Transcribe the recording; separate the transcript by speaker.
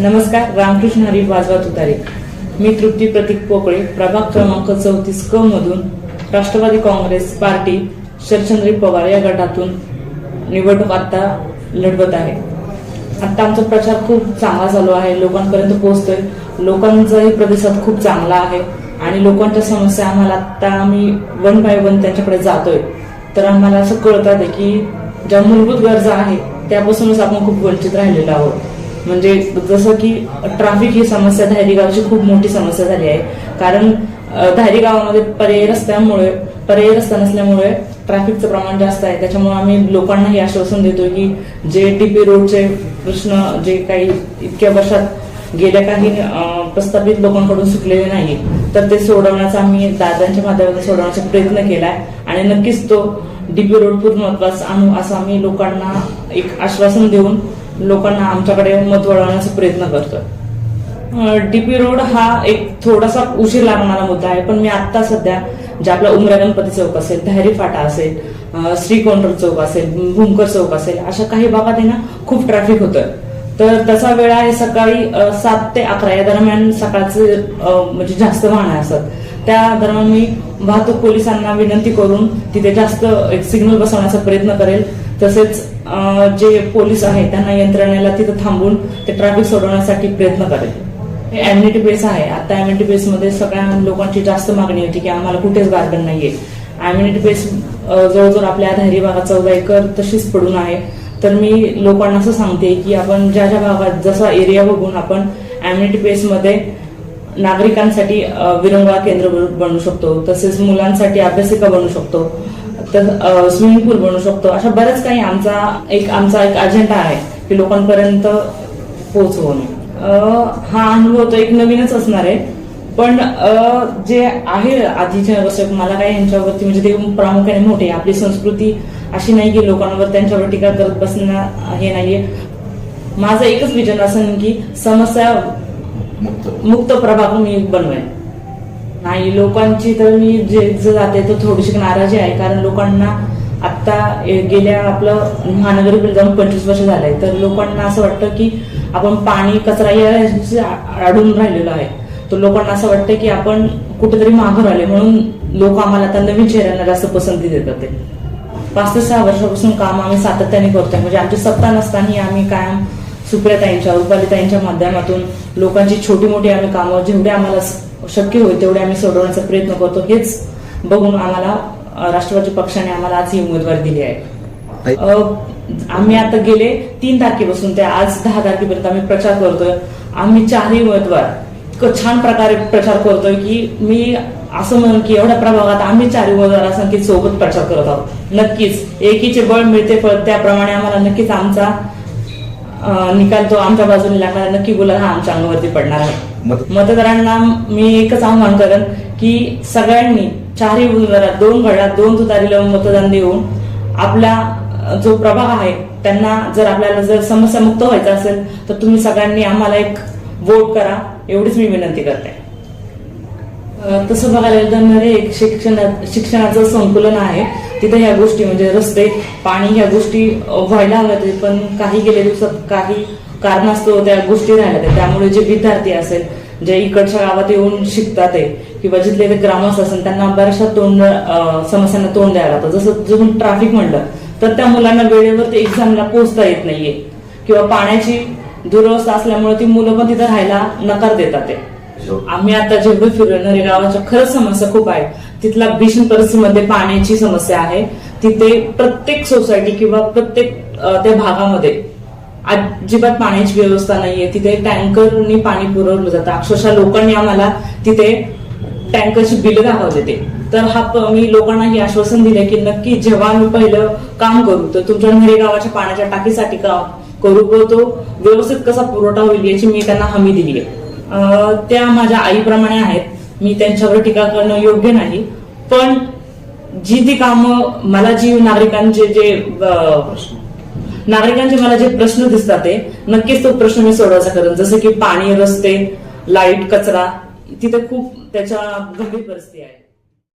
Speaker 1: नमस्कार रामकृष्ण हरी वाजवा तुतारे. मी तृप्ती प्रतीक पोकळे प्रभाग क्रमांक चौतीस क मधून राष्ट्रवादी काँग्रेस पार्टी शरचंद्री पवार या गटातून निवडणूक आता लढवत आहे. आता आमचा प्रचार खूप चांगला चालू आहे लोकांपर्यंत पोहोचतोय. लोकांचाही प्रतिसाद खूप चांगला आहे आणि लोकांच्या समस्या आम्हाला आता आम्ही वन बाय वन त्यांच्याकडे जातोय. तर आम्हाला असं कळतात आहे की ज्या मूलभूत गरजा आहेत त्यापासूनच आपण खूप वंचित राहिलेलो आहोत. म्हणजे जसं की ट्राफिक ही समस्या धायरीगावची खूप मोठी समस्या झाली आहे. कारण धायरीगावामध्ये धायरी गावामध्ये पर्यायी रस्त्यामुळे पर्यायी रस्ता नसल्यामुळे ट्रॅफिकचं प्रमाण जास्त आहे. त्याच्यामुळे आम्ही लोकांना हे आश्वासन देतो की जे टीपी रोडचे प्रश्न जे काही इतक्या वर्षात गेल्या काही प्रस्थापित लोकांकडून सुटलेले नाही तर ते सोडवण्याचा आम्ही दादांच्या माध्यमातून सोडवण्याचा प्रयत्न केला आणि नक्कीच तो डीपी रोड पूर्णत्वास आणू असं आम्ही लोकांना एक आश्वासन देऊन लोकांना आमच्याकडे मत वळवण्याचा प्रयत्न करतोय. डीपी रोड हा एक थोडासा उशीर लागणारा मुद्दा आहे पण मी आत्ता सध्या जे आपला उमरा गणपती चौक असेल धायरी फाटा असेल श्रीकोंडर चौक असेल भूमकर चौक असेल अशा काही भागात आहे ना खूप ट्रॅफिक होतं तर तसा वेळ आहे सकाळी सात ते अकरा या दरम्यान सकाळचे म्हणजे जास्त वाहन असतात. त्या दरम्यान मी वाहतूक पोलिसांना विनंती करून तिथे जास्त एक सिग्नल बसवण्याचा प्रयत्न करेल. तसेच जे पोलीस आहेत त्यांना यंत्रणेला तिथं थांबून ते ट्रॅफिक सोडवण्यासाठी प्रयत्न करेल हे एम्युनिटी बेस आहे. आता एम्युनिटी बेस मध्ये सगळ्या लोकांची जास्त मागणी होती की आम्हाला कुठेच गार्डन नाहीये. एम्युनिटी बेस जवळजवळ आपल्या धारी भागात चौदा एकर तशीच पडून आहे. तर मी लोकांना असं सांगते की आपण ज्या ज्या भागात जसा एरिया बघून आपण एम्युनिटी बेस मध्ये नागरिकांसाठी विरंगुळा केंद्र बनू बनवू शकतो. तसेच मुलांसाठी अभ्यासिका बनवू शकतो. स्विमिंग पूल बनवू शकतो. अशा बऱ्याच काही आमचा एक आमचा एक अजेंडा आहे की लोकांपर्यंत पोहोचवणं अ, हा अनुभव तो एक नवीनच असणार आहे. पण जे आहे आधीच्या वर्षात मला काय यांच्यावरती म्हणजे ते प्रामुख्याने मोठे. आपली संस्कृती अशी नाही की लोकांवर त्यांच्यावर टीका करत बसणं हे नाहीये. माझं एकच विजन असं की समस्या मुक्त प्रभाग मी बनवेन. नाही लोकांची तर मी जे जे जाते तर थोडीशी नाराजी आहे कारण लोकांना आत्ता गेल्या आपलं महानगरपालिका जाऊन पंचवीस वर्ष झालंय तर लोकांना असं वाटतं की आपण पाणी कचरा या अडून राहिलेलो आहे. तर लोकांना असं वाटतं की आपण कुठेतरी माघार राहिले म्हणून लोक आम्हाला आता नवीन चेहऱ्यांना जास्त पसंती देतात ते. पाच ते सहा वर्षापासून काम आम्ही सातत्याने करतोय म्हणजे आमची सत्ता नसतानाही आम्ही कायम सुप्रियाताईंच्या रुपालीताईंच्या माध्यमातून लोकांची छोटी मोठी आम्ही कामं जेवढे आम्हाला शक्य होईल तेवढे आम्ही सोडवण्याचा प्रयत्न करतो. हेच बघून आम्हाला राष्ट्रवादी पक्षाने आम्हाला आज ही उमेदवारी दिली आहे. आम्ही आता गेले तीन तारखेपासून ते आज दहा तारखेपर्यंत आम्ही प्रचार करतोय. आम्ही चारही उमेदवार इतकं छान प्रकारे प्रचार करतोय की मी असं म्हणून की एवढ्या प्रभागात आम्ही चारही उमेदवार संख्येत सोबत प्रचार करत आहोत. नक्कीच एकीचे बळ मिळते फळ त्याप्रमाणे आम्हाला नक्कीच आमचा निकाल तो आमच्या बाजूने लागणार. नक्की गुलाल हा आमच्या अंगावरती पडणार आहे. मतदारांना मी एकच आव्हान करेन की सगळ्यांनी चारही उमेदवारात दोन घड्यात दोन तुतारीला मतदान देऊन आपला जो प्रभाग आहे त्यांना जर आपल्याला जर समस्या मुक्त व्हायचं असेल तर तुम्ही सगळ्यांनी आम्हाला एक वोट करा एवढीच मी विनंती करते. तसं बघायला गेलं एक शिक्षण शिक्षणाचं संकुलन आहे. तिथे ह्या गोष्टी म्हणजे रस्ते पाणी ह्या गोष्टी व्हायला हव्यात पण काही गेल्या दिवसात काही कारणास्तव त्या गोष्टी राहिल्या. त्यामुळे जे विद्यार्थी असेल जे इकडच्या गावात येऊन शिकतात आहे किंवा जिथले ते ग्रामस्थ असेल त्यांना बऱ्याचशा तोंड समस्यांना तोंड द्यायला लागतं. जसं जसं ट्रॅफिक म्हणलं तर त्या मुलांना वेळेवर ते एक्झामला पोहोचता येत नाहीये. किंवा पाण्याची दुरवस्था असल्यामुळे ती मुलं पण तिथं राहायला नकार देतात ते. आम्ही आता जेवढं फिरलो गावाच्या खरंच समस्या खूप आहे. तिथला भीषण परिस्थितीमध्ये पाण्याची समस्या आहे. तिथे प्रत्येक सोसायटी किंवा प्रत्येक त्या भागामध्ये अजिबात पाण्याची व्यवस्था नाहीये. तिथे टँकरनी पाणी पुरवलं जातं. अक्षरशः लोकांनी आम्हाला तिथे टँकरची बिल दाखवते ते. तर हा प- मी लोकांना हे आश्वासन दिले की नक्की जेव्हा आम्ही पहिलं काम करू तर तुमच्या घरे गावाच्या पाण्याच्या टाकीसाठी काम करू व तो व्यवस्थित कसा पुरवठा होईल याची मी त्यांना हमी दिली आहे. त्या माझ्या आईप्रमाणे आहेत. मी त्यांच्यावर टीका करणं योग्य नाही. पण जी ती कामं मला जी नागरिकांचे जे नागरिकांचे मला जे प्रश्न दिसतात ते नक्कीच तो प्रश्न मी सोडवायचा करेन. जसं की पाणी रस्ते लाइट कचरा तिथे खूप त्याच्या गंभीर परिस्थिती आहे.